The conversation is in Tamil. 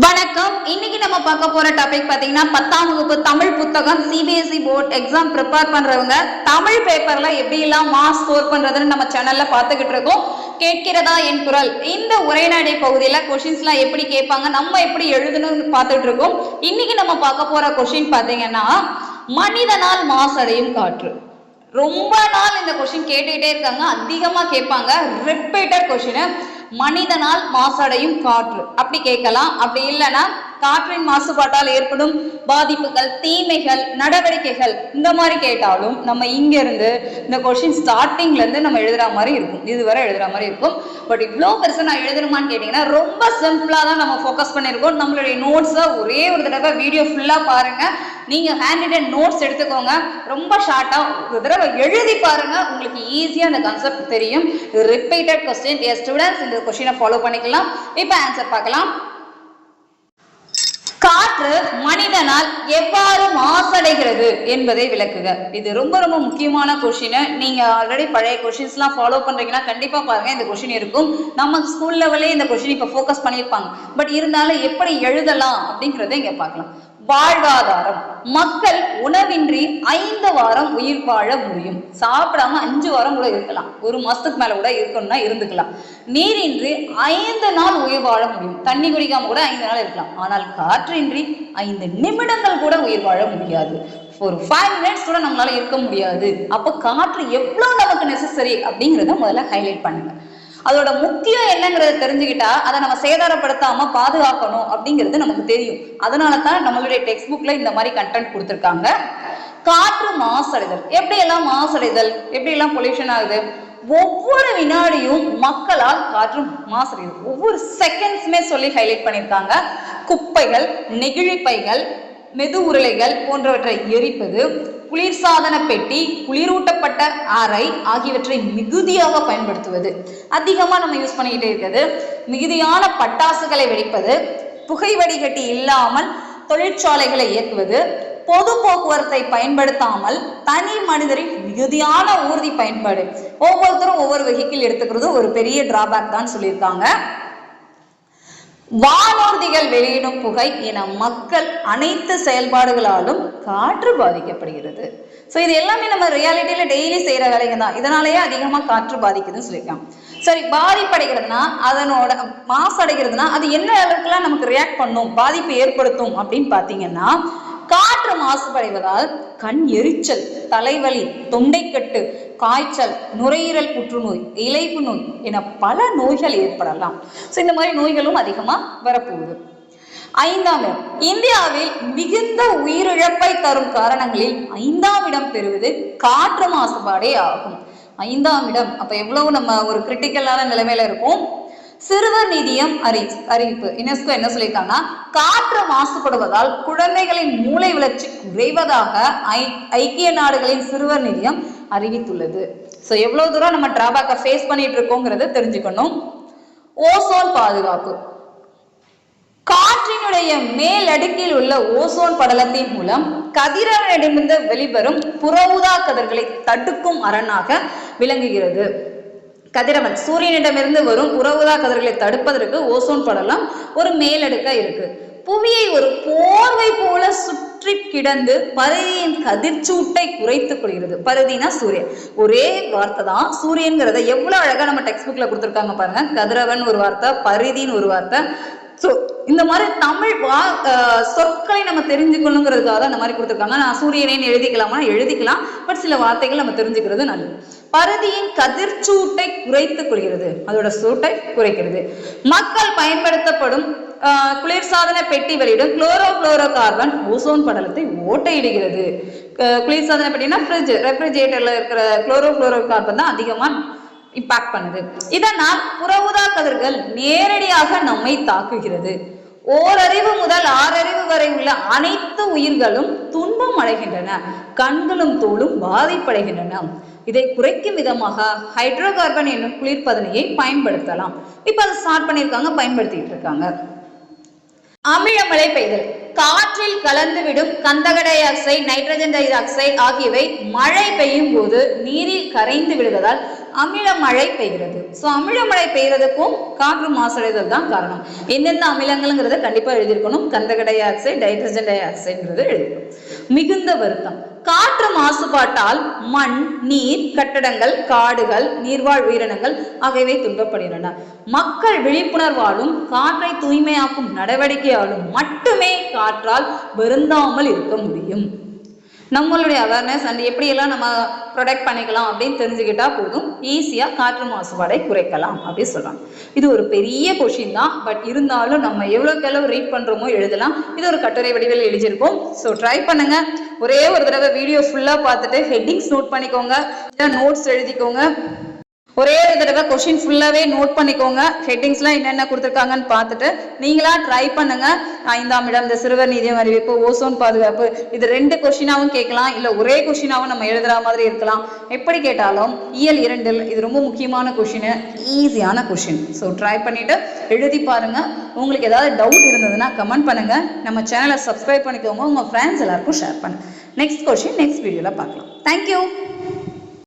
வணக்கம். இன்னைக்கு நம்ம பார்க்க போற டாபிக் பாத்தீங்கன்னா பத்தாம் வகுப்பு தமிழ் புத்தகம் சிபிஎஸ்இ போர்ட் எக்ஸாம் ப்ரிப்பேர் பண்றவங்க தமிழ் பேப்பர்ல எப்படி எல்லாம் மார்க் ஸ்கோர் பண்றதுன்னு நம்ம சேனல்ல பார்த்துக்கிட்டு இருக்கோம். கேட்கிறதா என் குரல். இந்த உரைநடை பகுதியில கொஷின்ஸ்லாம் எப்படி கேட்பாங்க நம்ம எப்படி எழுதணும்னு பார்த்துட்டு இருக்கோம். இன்னைக்கு நம்ம பார்க்க போற கொஷின் பாத்தீங்கன்னா மனிதனால் மாசடையும் காற்று. ரொம்ப நாள் இந்த கொஸ்டின் கேட்டுக்கிட்டே இருக்காங்க அதிகமா கேட்பாங்க. ரிப்பீட்டட் கொஸ்டின் மனிதனால் மாசடையும் காற்று. அப்படி கேட்கலாம். அப்படி இல்லைன்னா காற்றின் மாசுபாட்டால் ஏற்படும் பாதிப்புகள் தீமைகள் நடவடிக்கைகள் இந்த மாதிரி கேட்டாலும் நம்ம இங்க இருந்து இந்த கொஸ்டின் ஸ்டார்டிங்ல இருந்து நம்ம எழுதுற மாதிரி இருக்கும். இதுவரை எழுதுற மாதிரி இருக்கும். பட் இவ்வளோ பெருசா நான் எழுதணுமான்னு கேட்டீங்கன்னா ரொம்ப சிம்பிளா தான் நம்ம ஃபோக்கஸ் பண்ணியிருக்கோம் நம்மளுடைய நோட்ஸை ஒரே ஒரு தடவை வீடியோ ஃபுல்லா பாருங்க. நீங்க ஹேண்ட் ரிட்டன் நோட்ஸ் எடுத்துக்கோங்க. ரொம்ப ஷார்ட்டா ஒரு தடவை எழுதி பாருங்க. உங்களுக்கு ஈஸியா அந்த கான்செப்ட் தெரியும். ரிப்பீட்டட் கொஸ்டின் ஸ்டூடெண்ட்ஸ் இந்த கொஸ்டினை ஃபாலோ பண்ணிக்கலாம். இப்போ ஆன்சர் பார்க்கலாம். காற்று மனிதனால் எவ்வாறு மாசடைகிறது என்பதை விளக்குக. இது ரொம்ப ரொம்ப முக்கியமான கொஷின் நீங்க ஆல்ரெடி பழைய கொஷின்ஸ்லாம் ஃபாலோ பண்றீங்கன்னா கண்டிப்பா பாருங்க. இந்த கொஷின் இருக்கும். நம்ம ஸ்கூல் லெவலே இந்த கொஷின் இப்ப ஃபோக்கஸ் பண்ணியிருப்பாங்க. பட் இருந்தாலும் எப்படி எழுதலாம் அப்படிங்கறத இங்க பார்க்கலாம். வாழ்வாதாரம். மக்கள் உணவின்றி ஐந்து வாரம் உயிர் வாழ முடியும். சாப்பிடாம அஞ்சு வாரம் கூட இருக்கலாம். ஒரு மாசத்துக்கு மேல கூட இருக்கணும்னா இருந்துக்கலாம். நீரின்றி ஐந்து நாள் உயிர் வாழ முடியும். தண்ணி குடிக்காம கூட ஐந்து நாள் இருக்கலாம். ஆனால் காற்றின்றி ஐந்து நிமிடங்கள் கூட உயிர் வாழ முடியாது. ஒரு ஃபைவ் மினிட்ஸ் கூட நம்மளால இருக்க முடியாது. அப்போ காற்று எவ்வளவு நமக்கு நெசசரி அப்படிங்கிறத முதல்ல ஹைலைட் பண்ணுங்க. அதோட முக்கியம் என்னங்கிறத தெரிஞ்சுக்கிட்டா அதை நம்ம சேதாரப்படுத்தாம பாதுகாக்கணும் அப்படிங்கிறது நமக்கு தெரியும். அதனால தான் நம்மளுடைய டெக்ஸ்ட் புக்ல இந்த மாதிரி கண்டென்ட் கொடுத்துருக்காங்க. காற்று மாசடைதல். எப்படி எல்லாம் மாசடைதல்? எப்படி எல்லாம் பொல்யூஷன் ஆகுது? ஒவ்வொரு வினாடியும் மக்களால் காற்று மாசடையுது. ஒவ்வொரு செகண்ட்ஸுமே சொல்லி ஹைலைட் பண்ணியிருக்காங்க. குப்பைகள் நெகிழி பைகள் மெது உருளைகள் போன்றவற்றை எரிப்பது குளிர்சாதன பெட்டி குளிரூட்டப்பட்ட அறை ஆகியவற்றை மிகுதியாக பயன்படுத்துவது. அதிகமாக நம்ம யூஸ் பண்ணிக்கிட்டே இருக்கிறது. மிகுதியான பட்டாசுகளை வெடிப்பது புகை வடிகட்டி இல்லாமல் தொழிற்சாலைகளை இயக்குவது பொது போக்குவரத்தை பயன்படுத்தாமல் தனி மனிதரின் மிகுதியான ஊர்தி பயன்பாடு. ஒவ்வொருத்தரும் ஒவ்வொரு வெஹிக்கிள் எடுத்துக்கிறது ஒரு பெரிய டிராபேக் தான் சொல்லியிருக்காங்க. வானூர்திகள் வெளியிடும் புகை என மக்கள் அனைத்து செயல்பாடுகளாலும் காற்று பாதிக்கப்படுகிறது. ஸோ இது எல்லாமே நம்ம ரியாலிட்டியில டெய்லி செய்யற வேலைங்க தான் இதனாலேயே அதிகமாக காற்று பாதிக்குதுன்னு சொல்லியிருக்காங்க. சரி பாதிப்படைகிறதுனா அதனோட மாசடைகிறதுனா அது என்ன அளவுக்குலாம் நமக்கு ரியாக்ட் பண்ணும் பாதிப்பு ஏற்படுத்தும் அப்படின்னு பார்த்தீங்கன்னா காற்று மாசுபடைவதால் கண் எரிச்சல் தலைவலி தொண்டைக்கட்டு காய்ச்சல் நுரையீரல் புற்றுநோய் இலைப்பு நோய் என பல நோய்கள் ஏற்படலாம். ஸோ இந்த மாதிரி நோய்களும் அதிகமா வரப்போகுது. ஐந்தாம் இடம். இந்தியாவில் மிகுந்த உயிரிழப்பை தரும் காரணங்களில் ஐந்தாம் இடம் பெறுவது காற்று மாசுபாடே ஆகும். ஐந்தாம் இடம். அப்ப எவ்வளவு நம்ம ஒரு கிரிட்டிக்கலான நிலைமையில இருக்கோம்? சிறுவர் நிதியம் அறி அறிவிப்பு. யுனெஸ்கோ என்ன சொல்லியிருக்காங்கன்னா காற்று மாசுபடுவதால் குழந்தைகளின் மூளை வளர்ச்சி குறைவதாக ஐ ஐக்கிய நாடுகளின் சிறுவர் நிதியம் அறிவித்துள்ளது. ஸோ எவ்வளவு தூரம் நம்ம டிராபேக்கை ஃபேஸ் பண்ணிட்டு இருக்கோங்கிறத தெரிஞ்சுக்கணும். ஓசோன் பாதுகாப்பு. காற்றினுடைய மேலடுக்கில் உள்ள ஓசோன் படலத்தின் மூலம் கதிரவனிடமிருந்து வெளிவரும் புற ஊதா கதிர்களை தடுக்கும் அரணாக விளங்குகிறது. கதிரவன். சூரியனிடமிருந்து வரும் புற கதிர்களை தடுப்பதற்கு ஓசோன் படலம் ஒரு மேலடுக்கா இருக்கு. புவியை ஒரு போர்வை போல சுற்றி கிடந்து பருதியின் கதிர்ச்சூட்டை குறைத்துக் கொள்கிறது. பருதினா சூரியன். ஒரே வார்த்தை தான் சூரியன்கிறத எவ்வளவு அழகா நம்ம டெக்ஸ்ட் புக்ல கொடுத்துருக்காங்க பாருங்க. கதிரவன் ஒரு வார்த்தை பருதின்னு ஒரு வார்த்தை. ஸோ இந்த மாதிரி தமிழ் வா சொற்களை நம்ம தெரிஞ்சுக்கணுங்கிறதுக்காக தான் இந்த மாதிரி கொடுத்துருக்காங்க. நான் சூரியனேன்னு எழுதிக்கலாமா? எழுதிக்கலாம். பட் சில வார்த்தைகள் நம்ம தெரிஞ்சுக்கிறது நல்லது. பருதியின் கதிர்ச்சூட்டை குறைத்து கொள்கிறது. அதோட சூட்டை குறைக்கிறது. மக்கள் பயன்படுத்தப்படும் குளிர்சாதன பெட்டி வெளியிடும் குளோரோ குளோரோ கார்பன் ஓசோன் படலத்தை ஓட்டையிடுகிறது. குளிர்சாதன பெட்டினா ஃப்ரிட்ஜ் ரெஃப்ரிஜரேட்டர்ல இருக்கிற குளோரோ குளோரோ கார்பன் தான் அதிகமா இம்பாக்ட் பண்ணுது. இதனால் புறவுதா கதிர்கள் நேரடியாக நம்மை தாக்குகிறது. ஓரறிவு முதல் ஆறறிவு வரை உள்ள அனைத்து உயிர்களும் துன்பம் அடைகின்றன. கண்களும் தோளும் பாதிப்படைகின்றன. இதை குறைக்கும் விதமாக ஹைட்ரோ கார்பன் என்னும் குளிர்பதனையை பயன்படுத்தலாம். இப்போ அதை ஸ்டார்ட் பண்ணியிருக்காங்க பயன்படுத்திட்டு இருக்காங்க. அமிலமழை பெய்தல். காற்றில் கலந்துவிடும் கந்தக dioxide nitrogen dioxide ஆகியவை மழை பெய்யும் போது நீரில் கரைந்து விடுவதால் அமில மழை பெய்கிறது. ஸோ அமில மழை காற்று மாசடைதல் தான் காரணம். எந்தெந்த அமிலங்கள்ங்கிறத கண்டிப்பாக எழுதியிருக்கணும். கந்தக டை ஆக்சைடு நைட்ரஜன் டை ஆக்சைடுங்கிறது எழுதிருக்கணும் மிகுந்த வருத்தம். காற்று மாசுபாட்டால் மண் நீர் கட்டடங்கள் காடுகள் நீர்வாழ் உயிரினங்கள் ஆகியவை துன்பப்படுகின்றன. மக்கள் விழிப்புணர்வாலும் காற்றை தூய்மையாக்கும் நடவடிக்கையாலும் மட்டுமே காற்றால் வருந்தாமல் இருக்க முடியும். நம்மளுடைய அவேர்னஸ் அண்ட் எப்படியெல்லாம் நம்ம ப்ரொடெக்ட் பண்ணிக்கலாம் அப்படின்னு தெரிஞ்சுக்கிட்டா போதும். ஈஸியாக காற்று மாசுபாடை குறைக்கலாம் அப்படின்னு சொல்கிறாங்க இது ஒரு பெரிய கொஷின் தான். பட் இருந்தாலும் நம்ம எவ்வளோக்கு எவ்வளோ ரீட் பண்ணுறோமோ எழுதலாம். இது ஒரு கட்டுரை வடிவில் எழுதியிருக்கோம் ஸோ ட்ரை பண்ணுங்க. ஒரே ஒரு தடவை வீடியோ ஃபுல்லாக பார்த்துட்டு ஹெட்டிங்ஸ் நோட் பண்ணிக்கோங்க. நோட்ஸ் எழுதிக்கோங்க. ஒரே ஒரு தடவை கொஷின் ஃபுல்லாகவே நோட் பண்ணிக்கோங்க. ஹெட்டிங்ஸ்லாம் என்னென்ன கொடுத்துருக்காங்கன்னு பார்த்துட்டு நீங்களா ட்ரை பண்ணுங்க. ஐந்தாம் இடம் இந்த சிறுவர் நீதியம் அறிவிப்பு ஓசோன் பாதுகாப்பு இது ரெண்டு கொஷினாவும் கேட்கலாம். இல்லை ஒரே கொஷினாவும் நம்ம எழுதுற மாதிரி இருக்கலாம். எப்படி கேட்டாலும் இயல் இரண்டில் இது ரொம்ப முக்கியமான கொஷின் ஈஸியான கொஷின் ஸோ ட்ரை பண்ணிட்டு எழுதி பாருங்க. உங்களுக்கு ஏதாவது டவுட் இருந்ததுன்னா கமெண்ட் பண்ணுங்க. நம்ம சேனலை சப்ஸ்கிரைப் பண்ணிக்கோங்க. உங்க ஃப்ரெண்ட்ஸ் எல்லாருக்கும் ஷேர் பண்ணுங்க. நெக்ஸ்ட் கொஷின் நெக்ஸ்ட் வீடியோவில் பார்க்கலாம். தேங்க்யூ